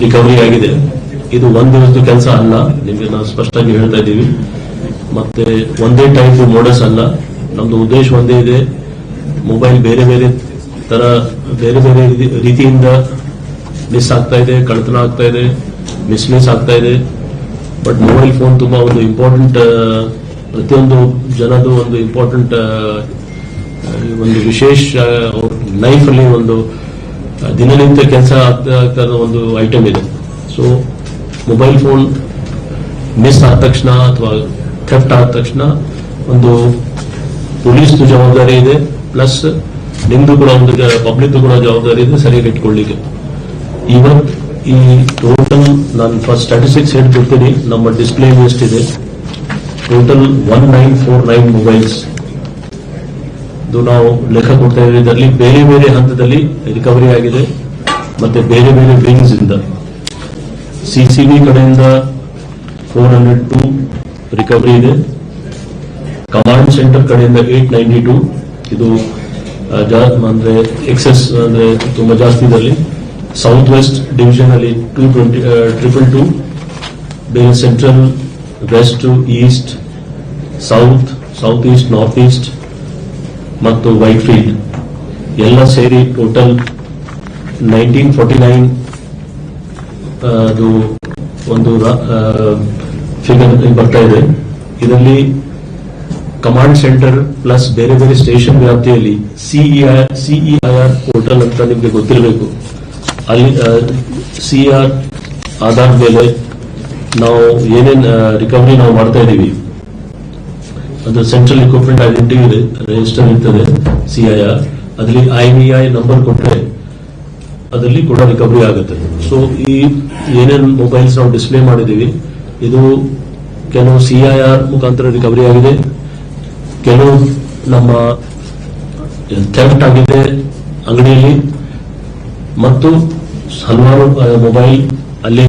Recovery ಆಗಿದೆ. ಇದು ಒಂದ್ ದಿವಸದ ಕೆಲಸ ಅಲ್ಲ. ನಿಮಗೆ ನಾವು ಸ್ಪಷ್ಟವಾಗಿ ಹೇಳ್ತಾ ಇದ್ದೀವಿ. ಮತ್ತೆ ಒಂದೇ ಟೈಪ್ ಮೋಡಸ್ ಅಲ್ಲ. ನಮ್ದು ಉದ್ದೇಶ ಒಂದೇ ಇದೆ. ಮೊಬೈಲ್ ಬೇರೆ ಬೇರೆ ತರ, ಬೇರೆ ಬೇರೆ ರೀತಿ- ರೀತಿಯಿಂದ ಮಿಸ್ ಆಗ್ತಾ ಇದೆ ಕಳ್ತನ ಆಗ್ತಾ ಇದೆ ಮಿಸ್ಮಿಸ್ ಆಗ್ತಾ ಇದೆ. ಬಟ್ ಮೊಬೈಲ್ ಫೋನ್ ತುಂಬಾ ಒಂದು ಇಂಪಾರ್ಟೆಂಟ್ ಪ್ರತಿಯೊಂದು ಜನದು ಒಂದು ಇಂಪಾರ್ಟೆಂಟ್ ಒಂದು ವಿಶೇಷ ಲೈಫ್ ಅಲ್ಲಿ ಒಂದು ದಿನನಿತ್ಯ ಕೆಲಸ ಆಗ್ತಾ ಒಂದು ಐಟಮ್ ಇದೆ. ಸೊ ಮೊಬೈಲ್ ಫೋನ್ ಮಿಸ್ ಆದ ತಕ್ಷಣ ಅಥವಾ ಥೆಫ್ಟ್ ಆದ ತಕ್ಷಣ ಒಂದು ಪೊಲೀಸ್ ಜವಾಬ್ದಾರಿ ಇದೆ. ಪ್ಲಸ್ ನಿಮ್ದು ಕೂಡ ಒಂದು ಪಬ್ಲಿಕ್ ಕೂಡ ಜವಾಬ್ದಾರಿ ಇದೆ ಸರಿಯಾಗಿ ಇಟ್ಕೊಳ್ಳಿಕ್ಕೆ. ಇವತ್ ಈ ಟೋಟಲ್ ನಾನು ಫಸ್ಟ್ ಸ್ಟಾಟಿಸ್ಟಿಕ್ಸ್ ಹೇಳ್ಬಿಡ್ತೀನಿ. ನಮ್ಮ ಡಿಸ್ಪ್ಲೇ ಎಷ್ಟಿದೆ total one nine four nine mobiles ಇದು ನಾವು ಲೆಕ್ಕ ಕೊಡ್ತಾ ಇದರಲ್ಲಿ ಬೇರೆ ಬೇರೆ ಹಂತದಲ್ಲಿ ರಿಕವರಿ ಆಗಿದೆ. ಮತ್ತೆ ಬೇರೆ ಬೇರೆ ವಿಂಗ್ಸ್ ಇಂದ. ಸಿಸಿಬಿ ಕಡೆಯಿಂದ ಫೋರ್ ಹಂಡ್ರೆಡ್ ಟು ರಿಕವರಿ ಇದೆ. ಕಮಾಂಡ್ ಸೆಂಟರ್ ಕಡೆಯಿಂದ ಏಟ್ ನೈಂಟಿ ಟು ಇದು ಅಂದ್ರೆ ಎಕ್ಸೆಸ್ ಅಂದ್ರೆ ತುಂಬಾ ಜಾಸ್ತಿ ಇದರಲ್ಲಿ. ಸೌತ್ ವೆಸ್ಟ್ ಡಿವಿಷನ್ ಅಲ್ಲಿ ಟೂ ಟ್ವೆಂಟಿ ಟ್ರಿಪಲ್ ಟು ಬೇರೆ central west east south south east north east ಮತ್ತು ವೈಟ್ ಫೀಲ್ಡ್ ಎಲ್ಲ ಸೇರಿ ಟೋಟಲ್ ನೈನ್ಟೀನ್ ಫೋರ್ಟಿ ನೈನ್ ಅದು ಒಂದು ಫಿಗರ್ ಬರ್ತಾ ಇದೆ. ಇದರಲ್ಲಿ ಕಮಾಂಡ್ ಸೆಂಟರ್ ಪ್ಲಸ್ ಬೇರೆ ಬೇರೆ ಸ್ಟೇಷನ್ ವ್ಯಾಪ್ತಿಯಲ್ಲಿ ಸಿಇಆರ್ ಸಿಇಆರ್ ಪೋರ್ಟಲ್ ಅಂತ ನಿಮಗೆ ಗೊತ್ತಿರಬೇಕು. ಅಲ್ಲಿ ಸಿಆರ್ ಆಧಾರದ ಮೇಲೆ ನಾವು ಏನೇನು ರಿಕವರಿ ನಾವು ಮಾಡ್ತಾ ಇದ್ದೀವಿ. ಅದು ಸೆಂಟ್ರಲ್ ಇಕ್ವಿಪ್ಮೆಂಟ್ ಐಡೆಂಟಿಟಿ ರಿಜಿಸ್ಟರ್ ಇರ್ತದೆ ಸಿಐಆರ್ ಅದರಲ್ಲಿ ಐ ನಂಬರ್ ಕೊಟ್ಟರೆ ಅದರಲ್ಲಿ ಕೂಡ ರಿಕವರಿ ಆಗುತ್ತೆ. ಸೊ ಈ ಏನೇನು ಮೊಬೈಲ್ಸ್ ನಾವು ಡಿಸ್ಪ್ಲೇ ಮಾಡಿದ್ದೀವಿ, ಇದು ಕೆಲವು ಸಿಐಆರ್ ಮುಖಾಂತರ ರಿಕವರಿ ಆಗಿದೆ. ಕೆಲವು ನಮ್ಮ ಥೆಫ್ಟ್ ಆಗಿದೆ ಅಂಗಡಿಯಲ್ಲಿ. ಮತ್ತು ಹಲವಾರು ಮೊಬೈಲ್ ಅಲ್ಲಿ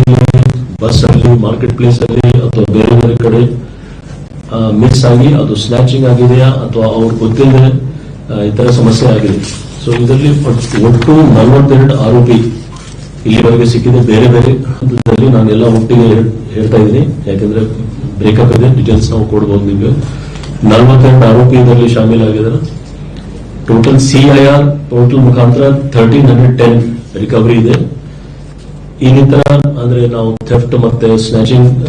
ಬಸ್ ಅಲ್ಲಿ ಮಾರ್ಕೆಟ್ ಪ್ಲೇಸ್ ಅಲ್ಲಿ, ಅಥವಾ ಬೇರೆ ಬೇರೆ ಕಡೆ ಮಿಸ್ ಆಗಿ, ಅದು ಸ್ನ್ಯಾಚಿಂಗ್ ಆಗಿದೆಯಾ, ಅಥವಾ ಅವ್ರು ಗೊತ್ತಿಲ್ಲದೆ ಈ ಸಮಸ್ಯೆ ಆಗಿದೆ. ಸೊ ಇದರಲ್ಲಿ ಒಟ್ಟು- ನಲವತ್ತೆರಡು ಆರೋಪಿ ಇಲ್ಲಿವರೆಗೆ ಸಿಕ್ಕಿದೆ. ಬೇರೆ ಬೇರೆ ನಾನೆಲ್ಲ ಒಟ್ಟಿಗೆ ಹೇಳ್- ಹೇಳ್ತಾ ಇದ್ದೀನಿ. ಯಾಕಂದ್ರೆ ಬ್ರೇಕಪ್ ಇದೆ ಡೀಟೇಲ್ಸ್ ನಾವು ಕೊಡ್ಬೋದು ನಿಮಗೆ. ನಲವತ್ತೆರಡು ಆರೋಪಿ ಇದರಲ್ಲಿ ಶಾಮೀಲಾಗಿದ್ದಾರೆ. ಟೋಟಲ್ ಸಿಐಆರ್ ಟೋಟಲ್ ಮುಖಾಂತರ ಥರ್ಟೀನ್ ಹಂಡ್ರೆಡ್ ಟೆನ್ ರಿಕವರಿ ಇದೆ. ಇನ್ನಿತರ ನಂತರ ಅಂದ್ರೆ ನಾವು ಥೆಫ್ಟ್ ಮತ್ತೆ ಸ್ನ್ಯಾಚಿಂಗ್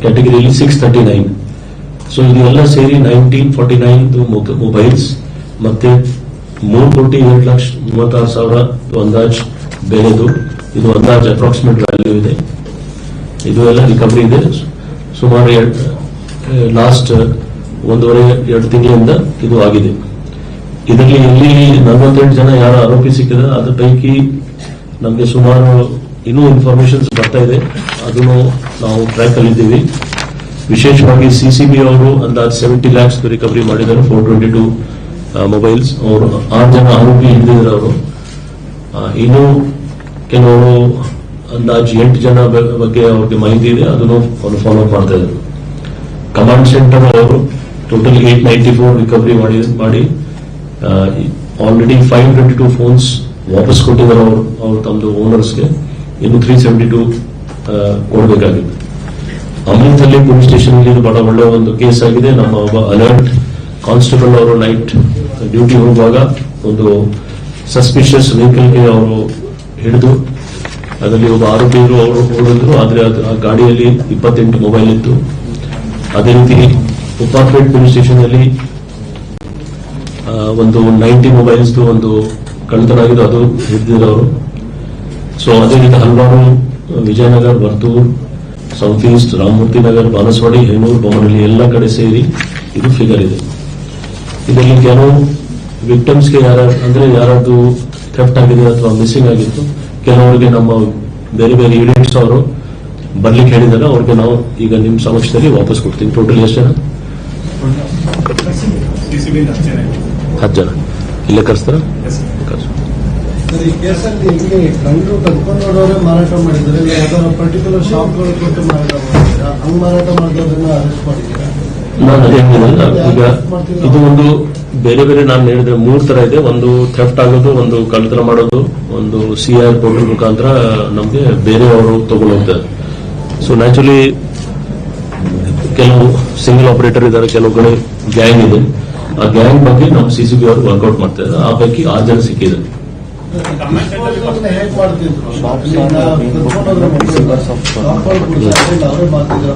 ಕ್ಯಾಟಗರಿಯಲ್ಲಿ ಸಿಕ್ಸ್ ತರ್ಟಿ ನೈನ್ ಸೊ ಇದೆಲ್ಲ ಸೇರಿ ನೈನ್ಟೀನ್ ಫಾರ್ಟಿ ನೈನ್ ಮೊಬೈಲ್ಸ್ ಮತ್ತೆ ಮೂರು ಕೋಟಿ ಎರಡು ಲಕ್ಷ ಮೂವತ್ತಾರು ಸಾವಿರ ಅಂದಾಜ್ ಬೆಲೆದು. ಇದು ಅಂದಾಜ್ ಅಪ್ರಾಕ್ಸಿಮೇಟ್ ವ್ಯಾಲ್ಯೂ ಇದೆ. ಇದು ಎಲ್ಲ ರಿಕವರಿ ಇದೆ. ಸುಮಾರು ಲಾಸ್ಟ್ ಒಂದೂವರೆ ಎರಡು ತಿಂಗಳಿಂದ ಇದು ಆಗಿದೆ. ಇದರಲ್ಲಿ ಇಲ್ಲಿ ನಲವತ್ತೆಂಟು ಜನ ಯಾರು ಆರೋಪಿ ಸಿಕ್ಕಿದ ಅದ್ರ ಪೈಕಿ ನಮಗೆ ಸುಮಾರು ಇನ್ನೂ ಇನ್ಫಾರ್ಮೇಶನ್ಸ್ ಬರ್ತಾ ಇದೆ. ಅದನ್ನು ನಾವು ಟ್ರ್ಯಾಕ್ ಅಲ್ಲಿದ್ದೀವಿ. ವಿಶೇಷವಾಗಿ ಸಿಸಿಬಿ ಅವರು ಅಂದಾಜು ಸೆವೆಂಟಿ ಲ್ಯಾಕ್ಸ್ ರಿಕವರಿ ಮಾಡಿದ್ದಾರೆ ಫೋರ್ ಟ್ವೆಂಟಿ ಟು ಮೊಬೈಲ್ಸ್ ಅವರು ಆರು ಜನ ಆರೋಪಿ ಹಿಡಿದಿದ್ದಾರೆ ಅವರು. ಇನ್ನು ಕೆಲವರು ಅಂದಾಜು ಎಂಟು ಜನ ಬಗ್ಗೆ ಅವ್ರಿಗೆ ಮಾಹಿತಿ ಇದೆ. ಅದನ್ನು ಅವರು ಫಾಲೋ ಮಾಡ್ತಾ ಇದ್ದಾರೆ. ಕಮಾಂಡ್ ಸೆಂಟರ್ ಅವರು total eight ninety four recovery ಮಾಡಿ ಮಾಡಿ already five twenty two phones ವಾಪಸ್ ಕೊಟ್ಟಿದ್ದಾರೆ ಅವರು ಅವರು ತಮ್ಮದು ಓನರ್ಸ್ಗೆ ಇನ್ನು ತ್ರೀ ಸೆವೆಂಟಿ ಟೂ ಕೊಡಬೇಕಾಗಿದೆ. ಅಮೃತಲ್ಲಿ ಪೊಲೀಸ್ ಸ್ಟೇಷನ್ ಇದು ಬಹಳ ಒಳ್ಳೆ ಒಂದು ಕೇಸ್ ಆಗಿದೆ. ನಮ್ಮ ಒಬ್ಬ ಅಲರ್ಟ್ ಕಾನ್ಸ್ಟೇಬಲ್ ಅವರು ನೈಟ್ ಡ್ಯೂಟಿ ಹೋಗುವಾಗ ಒಂದು ಸಸ್ಪಿಷಿಯಸ್ ವೆಹಿಕಲ್ಗೆ ಅವರು ಹಿಡಿದು, ಅದರಲ್ಲಿ ಒಬ್ಬ ಆರೋಪಿಗಳು ಅವರು ಓಡಿದ್ರು ಆದರೆ ಆ ಗಾಡಿಯಲ್ಲಿ ಇಪ್ಪತ್ತೆಂಟು ಮೊಬೈಲ್ ಇತ್ತು. ಅದೇ ರೀತಿ ಉಪ್ಪಾಪೇಟ್ ಪೊಲೀಸ್ ಸ್ಟೇಷನ್ ಅಲ್ಲಿ ಒಂದು ನೈಂಟಿ ಮೊಬೈಲ್ಸ್ ಒಂದು ಕಳ್ಳತನ ಆಗಿದ್ದು ಅದು ಹಿಡಿದಿರೋರು. ಸೊ ಅದೇ ರೀತಿ ಹಲವಾರು ವಿಜಯನಗರ, ವರ್ತೂರ್ ಸೌತ್ ಈಸ್ಟ್ ರಾಮಮೂರ್ತಿ ನಗರ್ ಬಾನಸವಾಡಿ ಹೆಣ್ಣೂರು ಬೊಮ್ಮನಹಳ್ಳಿ ಎಲ್ಲ ಕಡೆ ಸೇರಿ ಇದು ಫಿಗರ್ ಇದೆ. ಇದರಲ್ಲಿ ಕೆಲವು ವಿಕ್ಟಮ್ಸ್ಗೆ ಯಾರ ಅಂದ್ರೆ ಯಾರದ್ದು ಥೆಫ್ಟ್ ಆಗಿದೆ ಅಥವಾ ಮಿಸ್ಸಿಂಗ್ ಆಗಿತ್ತು ಕೆಲವರಿಗೆ ನಮ್ಮ ಬೇರೆ ಬೇರೆ ಯೂನಿಟ್ಸ್ ಅವರು ಬರ್ಲಿಕ್ಕೆ ಹೇಳಿದ್ದಾರೆ ಅವ್ರಿಗೆ ನಾವು ಈಗ ನಿಮ್ಮ ಸಮಕ್ಷದಲ್ಲಿ ವಾಪಸ್ ಕೊಡ್ತೀವಿ ಟೋಟಲ್ ಎಷ್ಟು ಜನ? ಹತ್ತು ಜನ. ಇಲ್ಲೇ ಕರೆಸ್ತಾರ? ಈ ಕೇಸಲ್ಲಿ ಇಲ್ಲಿ ಕಳ್ಳರು ಕದ್ಕೊಂಡು ಹೋದವರೇ ಮಾರಾಟ ಮಾಡಿದ್ರೆ ಯಾವ್ದಾದ್ರು ಪರ್ಟಿಕ್ಯುಲರ್ ಶಾಪ್ಗಳು ಕೊಟ್ಟು ಮಾರಾಟ ಮಾಡಿದ್ದೀರಾ? ಹಂಗ್ ಮಾರಾಟ ಮಾಡಿರೋದನ್ನ ಅರೆಸ್ಟ್ ಮಾಡಿದ್ದೀರಾ? ನಾನು ಅದೇ ಈಗ ಇದು ಒಂದು ಬೇರೆ ಬೇರೆ ನಾನು ಹೇಳಿದ್ರೆ ಮೂರ್ ತರ ಇದೆ. ಒಂದು ಥೆಫ್ಟ್ ಆಗೋದು ಒಂದು ಕಳ್ಳತನ ಮಾಡೋದು ಒಂದು ಸಿ ಆರ್ ಪೋರ್ಟಲ್ ಮುಖಾಂತರ ನಮಗೆ ಬೇರೆಯವರು ಅವರು ಹೋಗ್ತಾರೆ ಸೊ ನ್ಯಾಚುರಲಿ ಕೆಲವು ಸಿಂಗಲ್ ಆಪರೇಟರ್ ಇದ್ದಾರೆ ಕೆಲವು ಕಡೆ ಗ್ಯಾಂಗ್ ಇದೆ. ಆ ಗ್ಯಾಂಗ್ ಬಗ್ಗೆ ನಮ್ಮ ಸಿ ಸಿ ಬಿ ಅವರು ವರ್ಕೌಟ್ ಮಾಡ್ತಾ ಇದ್ದಾರೆ ಆ ಪೈಕಿ ಆರು ಜನ ಸಿಕ್ಕಿದೆ ಕದ್ಕೊಂಡೋದನ್ನ ಹೇಗ್ ಮಾಡ್ತಿದ್ರು? ಈಗ ಅವರೇ ಮಾಡ್ತಿದ್ರ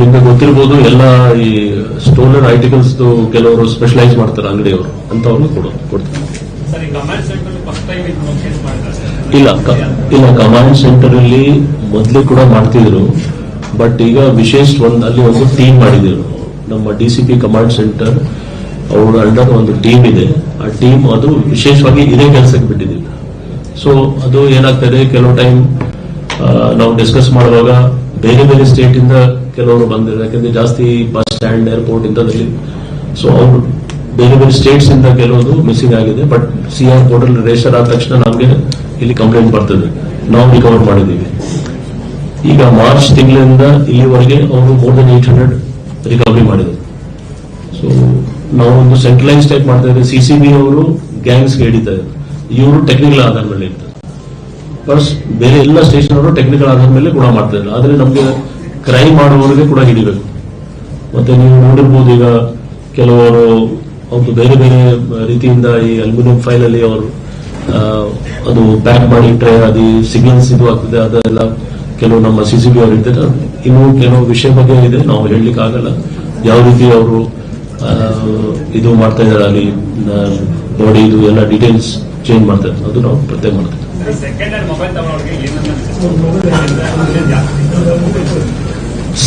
ನಿಮ್ಗೆ ಗೊತ್ತಿರ್ಬೋದು ಎಲ್ಲ ಈ ಸ್ಟೋಲರ್ ಐಟಿಕಲ್ಸ್ ಕೆಲವರು ಸ್ಪೆಷಲೈಸ್ ಮಾಡ್ತಾರೆ ಅಂಗಡಿಯವರು. ಅಂತವ್ರು ಕೊಡೋದು ಕೊಡ್ತಾರೆ. ಕಮಾಂಡ್ ಸೆಂಟರ್ ಫಸ್ಟ್ ಟೈಮ್ ಇದು ಕೇಸ್ ಮಾಡಿದ್ದಾರೆ ಇಲ್ಲ ಇಲ್ಲ ಕಮಾಂಡ್ ಸೆಂಟರ್ ಅಲ್ಲಿ ಮೊದಲು ಕೂಡ ಮಾಡ್ತಿದ್ರು. ಬಟ್ ಈಗ ವಿಶೇಷ ಒಂದು ಅಲ್ಲಿ ಒಂದು ಟೀಮ್ ಮಾಡಿದ್ರು. ನಮ್ಮ DCP C P command centre ಅವ್ರ ಅಂಡರ್ ಒಂದು ಟೀಮ್ ಇದೆ. ಆ ಟೀಮ್ ಅದು ವಿಶೇಷವಾಗಿ ಇದೇ ಕೆಲಸಕ್ಕೆ ಬಿಟ್ಟಿದ್ದಿಲ್ಲ ಸೊ ಅದು ಏನಾಗ್ತದೆ ಕೆಲವು ಟೈಮ್ ನಾವು ಡಿಸ್ಕಸ್ ಮಾಡುವಾಗ ಬೇರೆ ಬೇರೆ ಸ್ಟೇಟ್ ಇಂದ ಕೆಲವರು ಬಂದಿದ್ದಾರೆ. ಯಾಕಂದ್ರೆ ಜಾಸ್ತಿ ಬಸ್ ಸ್ಟ್ಯಾಂಡ್ ಏರ್ಪೋರ್ಟ್ ಇಂಥದ್ದಲ್ಲಿ ಸೊ ಅವರು ಬೇರೆ ಬೇರೆ ಸ್ಟೇಟ್ಸ್ ಇಂದ ಕೆಲವೊಂದು ಮಿಸ್ಸಿಂಗ್ ಆಗಿದೆ. ಬಟ್ ಸಿ ಆರ್ ಪೋರ್ಟಲ್ ರೇಷರ್ ಆದ ತಕ್ಷಣ ನಮಗೆ ಇಲ್ಲಿ ಕಂಪ್ಲೇಂಟ್ ಬರ್ತದೆ. ನಾವು ರಿಕವರ್ ಮಾಡಿದ್ದೀವಿ. ಈಗ ಮಾರ್ಚ್ ತಿಂಗಳಿಂದ ಇಲ್ಲಿವರೆಗೆ ಅವರು more than eight hundred recovery ಮಾಡಿದ್ರು ಸೊ ನಾವು ಒಂದು ಸೆಂಟ್ರಲೈಸ್ ಟೈಪ್ ಮಾಡ್ತಾ ಇದ್ದೇವೆ. ಸಿ ಸಿ ಬಿ ಅವರು ಗ್ಯಾಂಗ್ಸ್ ಹಿಡಿತಾ ಇದ್ದಾರೆ ಇವರು ಟೆಕ್ನಿಕಲ್ ಆಧಾರ ಮೇಲೆ ಇರ್ತಾರೆ ಪ್ಲಸ್ ಬೇರೆ ಎಲ್ಲ ಸ್ಟೇಷನ್ ಅವರು ಟೆಕ್ನಿಕಲ್ ಆಧಾರ ಮೇಲೆ ಕೂಡ ಮಾಡ್ತಾ ಇದ್ದಾರೆ ಆದರೆ ನಮಗೆ ಕ್ರೈಮ್ ಮಾಡುವವರಿಗೆ ಕೂಡ ಹಿಡಿಬೇಕು. ಮತ್ತೆ ನೀವು ನೋಡಿರ್ಬೋದು ಈಗ ಕೆಲವರು ಅವರು ಬೇರೆ ಬೇರೆ ರೀತಿಯಿಂದ ಈ ಅಲ್ಯೂಮಿನಿಯಂ ಫೈಲ್ ಅಲ್ಲಿ ಅವರು ಅದು ಪ್ಯಾಕ್ ಮಾಡಿ ಇಟ್ಟರೆ ಅದು ಸಿಗ್ನಲ್ಸ್ ಇದು ಆಗ್ತದೆ, ಅದೆಲ್ಲ ಕೆಲವು ನಮ್ಮ ಸಿ ಸಿ ಬಿ ಅವರು ಇರ್ತಾರೆ ಇನ್ನು ಕೆಲವು ವಿಷಯ ಬಗ್ಗೆ ಇದೆ, ನಾವು ಹೇಳಲಿಕ್ಕೆ ಆಗಲ್ಲ ಯಾವ ರೀತಿ ಅವರು ಇದು ಮಾಡ್ತಾ ಇದ್ದಾರೆ. ಅಲ್ಲಿ ಬಾಡಿ ಇದು ಎಲ್ಲ ಡೀಟೇಲ್ಸ್ ಚೇಂಜ್ ಮಾಡ್ತಾರೆ ಅದು ನಾವು ಪತ್ತೆ ಮಾಡ್ತೀವಿ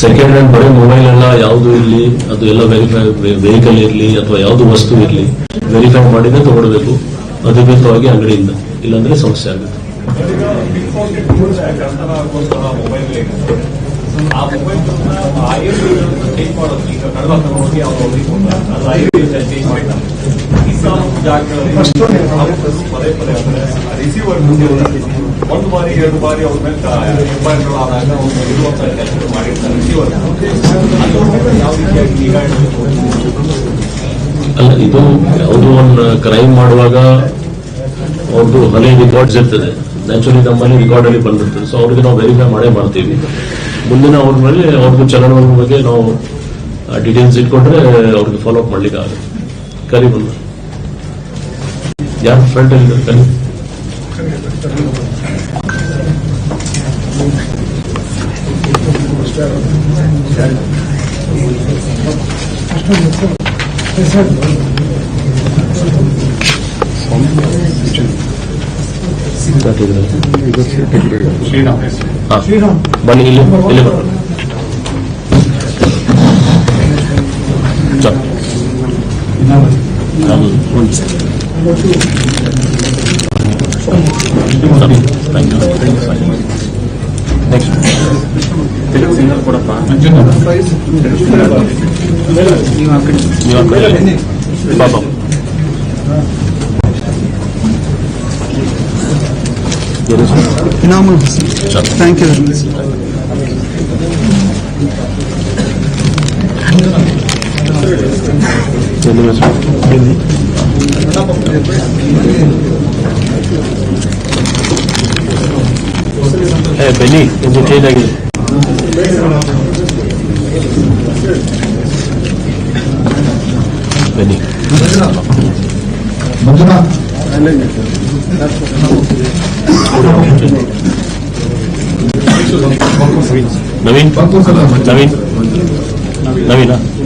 ಸೆಕೆಂಡ್ ಹ್ಯಾಂಡ್ ಬರೀ ಮೊಬೈಲ್ ಎಲ್ಲ ಯಾವುದು ಇರಲಿ ಅದು ಎಲ್ಲ ವೆರಿಫೈ ವೆಹಿಕಲ್ ಇರಲಿ ಅಥವಾ ಯಾವುದು ವಸ್ತು ಇರಲಿ ವೆರಿಫೈ ಮಾಡಿದ್ರೆ ತಗೊಳ್ಬೇಕು. ಅಧಿಕೃತವಾಗಿ ಅಂಗಡಿಯಿಂದ. ಇಲ್ಲಾಂದ್ರೆ ಸಮಸ್ಯೆ ಆಗುತ್ತೆ. ಆ ಮೊಬೈಲ್ ಮಾಡೋದು ಈಗ ಕಡಲ ಅವ್ರು ಒಂದು ಬಾರಿ ಎರಡು ಬಾರಿ ಅವ್ರ ಮೇಲೆ ಅವ್ರು ಮಾಡಿರ್ತಾರೆ ಯಾವ ರೀತಿಯಾಗಿ ಅಲ್ಲ, ಇದು ಯಾವುದೋ ಒಂದು ಕ್ರೈಮ್ ಮಾಡುವಾಗ ಅವ್ರದ್ದು ಹಳೆ ರೆಕಾರ್ಡ್ಸ್ ಇರ್ತದೆ. ನ್ಯಾಚುರಲಿ ನಮ್ಮಲ್ಲಿ ರೆಕಾರ್ಡ್ ಅಲ್ಲಿ ಬಂದಿರ್ತದೆ. ಸೊ ಅವ್ರಿಗೆ ನಾವು ವೆರಿಫೈ ಮಾಡೇ ಮಾಡ್ತೀವಿ. ಮುಂದಿನ ಅವ್ರ ಮೇಲೆ ಅವ್ರದ್ದು ಚಲನವಲನ ಬಗ್ಗೆ ನಾವು ಡೀಟೇಲ್ಸ್ ಇಟ್ಕೊಂಡ್ರೆ ಅವ್ರಿಗೆ ಫಾಲೋ ಅಪ್ ಮಾಡ್ಲಿಕ್ಕೆ ಆಗುತ್ತೆ. ಕರಿ ಬಂದ. ಯಾರು ಫ್ರಂಟ್ ಅಲ್ಲಿ ಕರಿ ಹಾ. ಬನ್ನಿ ಇಲ್ಲಿ ಇಲ್ಲಿ ಬನ್ನಿ very much. Phenomenal. Sure. Thank you very much. Hey Benny, is it again? Benny. Manjuna. Navin. Navin. Navin. Navin.